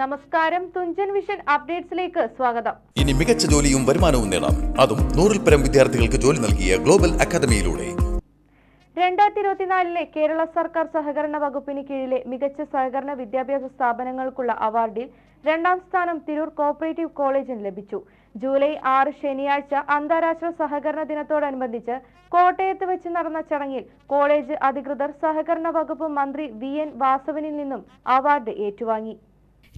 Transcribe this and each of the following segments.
നമസ്കാരം. തുഞ്ചൻ വിഷൻ അപ്ഡേറ്റ്സിലേക്ക് സ്വാഗതം. ഇനി മികച്ച ജോലിയും വരുമാനവും നേടാം. അതും നൂറിൽ പരം വിദ്യാർത്ഥികൾക്ക് ജോലി നൽകിയ ഗ്ലോബൽ അക്കാദമിയിലൂടെ. രണ്ടായിരത്തി ഇരുപത്തിനാലിലെ കേരള സർക്കാർ സഹകരണ വകുപ്പിന് കീഴിലെ മികച്ച സഹകരണ വിദ്യാഭ്യാസ സ്ഥാപനങ്ങൾക്കുള്ള അവാർഡിൽ രണ്ടാം സ്ഥാനം തിരൂർ കോപ്പറേറ്റീവ് കോളേജിന് ലഭിച്ചു. ജൂലൈ ആറ് ശനിയാഴ്ച അന്താരാഷ്ട്ര സഹകരണ ദിനത്തോടനുബന്ധിച്ച് കോട്ടയത്ത് വെച്ച് നടന്ന ചടങ്ങിൽ കോളേജ് അധികൃതർ സഹകരണ വകുപ്പ് മന്ത്രി വി എൻ വാസവനിൽ നിന്നും അവാർഡ് ഏറ്റുവാങ്ങി.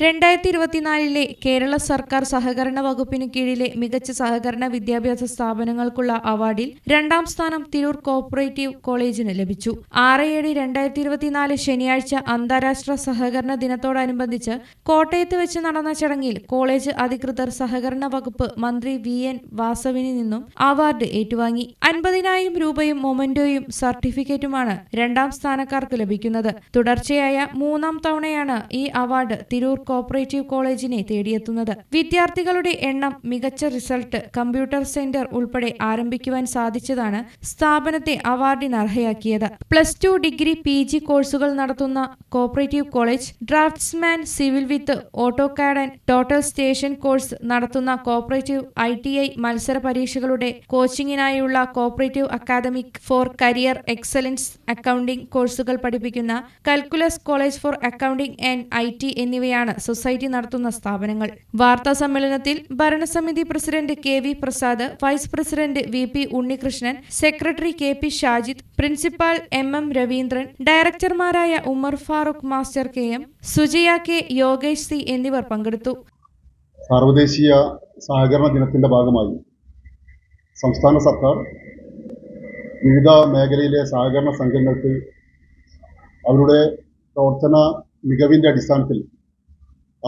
രണ്ടായിരത്തി ഇരുപത്തിനാലിലെ കേരള സർക്കാർ സഹകരണ വകുപ്പിന് കീഴിലെ മികച്ച സഹകരണ വിദ്യാഭ്യാസ സ്ഥാപനങ്ങൾക്കുള്ള അവാർഡിൽ രണ്ടാം സ്ഥാനം തിരൂർ കോപ്പറേറ്റീവ് കോളേജിന് ലഭിച്ചു. ആറ് ഏഴ് രണ്ടായിരത്തി ഇരുപത്തിനാല് ശനിയാഴ്ച അന്താരാഷ്ട്ര സഹകരണ ദിനത്തോടനുബന്ധിച്ച് കോട്ടയത്ത് വെച്ച് നടന്ന ചടങ്ങിൽ കോളേജ് അധികൃതർ സഹകരണ വകുപ്പ് മന്ത്രി വി എൻ വാസവിനിൽ നിന്നും അവാർഡ് ഏറ്റുവാങ്ങി. അൻപതിനായിരം രൂപയും മൊമന്റോയും സർട്ടിഫിക്കറ്റുമാണ് രണ്ടാം സ്ഥാനക്കാർക്ക് ലഭിക്കുന്നത്. തുടർച്ചയായ മൂന്നാം തവണയാണ് ഈ അവാർഡ് തിരൂർ കോപ്പറേറ്റീവ് കോളേജിനെ തേടിയെത്തുന്നത്. വിദ്യാർത്ഥികളുടെ എണ്ണം മികച്ച റിസൾട്ട് കമ്പ്യൂട്ടർ സെന്റർ ഉൾപ്പെടെ ആരംഭിക്കുവാൻ സാധിച്ചതാണ് സ്ഥാപനത്തെ അവാർഡിന് അർഹയാക്കിയത് plus two degree P G കോഴ്സുകൾ നടത്തുന്ന cooperative college draftsman civil with AutoCAD and total station course നടത്തുന്ന കോപ്പറേറ്റീവ് ഐ ടി ഐ മത്സര പരീക്ഷകളുടെ കോച്ചിങ്ങിനായുള്ള cooperative academic for career excellence accounting കോഴ്സുകൾ പഠിപ്പിക്കുന്ന calculus college for accounting and I T എന്നിവയാണ് society നടത്തുന്ന സ്ഥാപനങ്ങൾ. വാർത്താ സമ്മേളനത്തിൽ ഭരണസമിതി president K V Prasad vice president V P Unnikrishnan secretary K P Shajid principal M M Raveendran ഡയറക്ടർമാരായ Umar Farooq master K M Sujaya K Yogesh C എന്നിവർ പങ്കെടുത്തു. സർവദേശീയ സഹകരണ ദിനത്തിന്റെ ഭാഗമായി സംസ്ഥാന സർക്കാർ വിവിധ മേഖലയിലെ സഹകരണ സംഘങ്ങൾക്ക് അവരുടെ പ്രവർത്തന മികവിന്റെ അടിസ്ഥാനത്തിൽ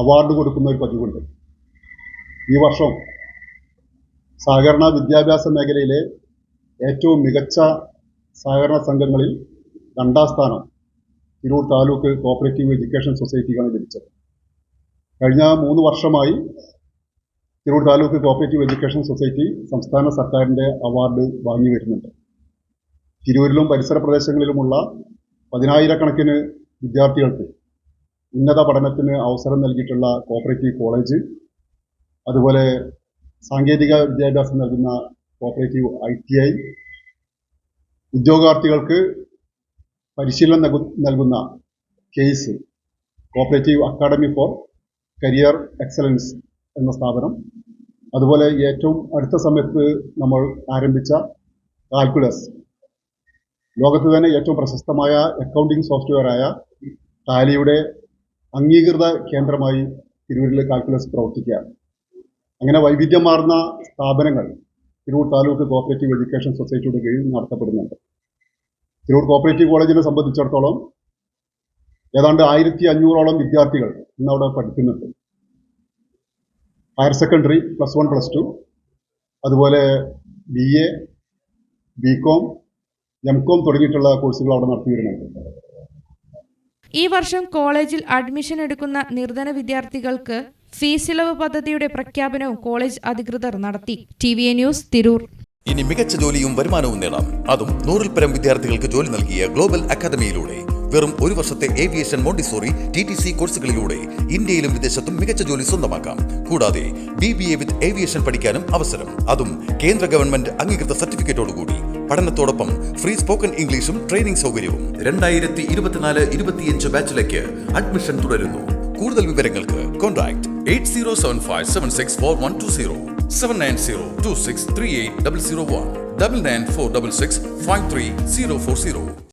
അവാർഡ് കൊടുക്കുന്ന ഒരു പതിവുണ്ട്. ഈ വർഷം സഹകരണ വിദ്യാഭ്യാസ മേഖലയിലെ ഏറ്റവും മികച്ച സഹകരണ സംഘങ്ങളിൽ രണ്ടാം സ്ഥാനം തിരൂർ താലൂക്ക് കോപ്പറേറ്റീവ് എഡ്യൂക്കേഷൻ സൊസൈറ്റിക്കാണ് ലഭിച്ചത്. കഴിഞ്ഞ മൂന്ന് വർഷമായി Tirur taluk cooperative education society സംസ്ഥാന സർക്കാരിന്റെ അവാർഡ് വാങ്ങി വരുന്നുണ്ട്. തിരൂരിലും പരിസര പ്രദേശങ്ങളിലുമുള്ള പതിനായിരക്കണക്കിന് വിദ്യാർത്ഥികൾക്ക് ഉന്നത പഠനത്തിന് അവസരം നൽകിയിട്ടുള്ള കോപ്പറേറ്റീവ് കോളേജ് അതുപോലെ സാങ്കേതിക വിദ്യാഭ്യാസം നൽകുന്ന കോപ്പറേറ്റീവ് ഐ ടി ഐ ഉദ്യോഗാർത്ഥികൾക്ക് പരിശീലനം നൽകുന്ന case cooperative academy for career excellence എന്ന സ്ഥാപനം. അതുപോലെ ഏറ്റവും അടുത്ത സമയത്ത് നമ്മൾ ആരംഭിച്ച കാൽക്കുലസ് ലോകത്ത് തന്നെ ഏറ്റവും പ്രശസ്തമായ അക്കൗണ്ടിംഗ് സോഫ്റ്റ്വെയറായ ടാലിയുടെ അംഗീകൃത കേന്ദ്രമായി തിരൂരിൽ കാൽക്കുലസ് പ്രവർത്തിക്കുകയാണ്. അങ്ങനെ വൈവിധ്യമാർന്ന സ്ഥാപനങ്ങൾ തിരൂർ താലൂക്ക് കോപ്പറേറ്റീവ് എഡ്യൂക്കേഷൻ സൊസൈറ്റിയുടെ കീഴിൽ നടത്തപ്പെടുന്നുണ്ട്. തിരൂർ കോപ്പറേറ്റീവ് കോളേജിനെ സംബന്ധിച്ചിടത്തോളം ഏതാണ്ട് ആയിരത്തി അഞ്ഞൂറോളം വിദ്യാർത്ഥികൾ ഇന്നവിടെ പഠിക്കുന്നുണ്ട്. Higher secondary plus one plus two അതുപോലെ B A B com M com തുടങ്ങിയിട്ടുള്ള കോഴ്സുകൾ അവിടെ നടത്തി വരുന്നുണ്ട് ഈ വർഷം കോളേജിൽ അഡ്മിഷൻ എടുക്കുന്ന നിർധന വിദ്യാർത്ഥികൾക്ക് ഫീസ് ഇളവ് പദ്ധതിയുടെ പ്രഖ്യാപനവും കോളേജ് അധികൃതർ നടത്തി. T news Tirur. ഇനി മികച്ച ജോലിയും വരുമാനവും നേടാം. അതും നൂറിൽ പരം വിദ്യാർത്ഥികൾക്ക് ജോലി നൽകിയ ഗ്ലോബൽ അക്കാദമിയിലൂടെ. വെറും ഒരു വർഷത്തെ aviation Montessori T T C കോഴ്സുകളിലൂടെ ഇന്ത്യയിലും വിദേശത്തും മികച്ച ജോലി സ്വന്തമാക്കാം. കൂടാതെ B B A with aviation പഠിക്കാനും അവസരം. അതും കേന്ദ്ര ഗവൺമെന്റ് അംഗീകൃത സർട്ടിഫിക്കറ്റോടുകൂടി. പഠനത്തോടൊപ്പം ഫ്രീ സ്പോക്കൺ ഇംഗ്ലീഷും ട്രെയിനിംഗ് സൗകര്യവും. രണ്ടായിരത്തി ഇരുപത്തിനാല് ഇരുപത്തിയഞ്ച് ബാച്ചിലേക്ക് അഡ്മിഷൻ തുടരുന്നു. കൂടുതൽ വിവരങ്ങൾക്ക് contact eight zero seven five seven six four one two zero seven nine zero two six three eight double zero one double nine four double six five three zero four zero.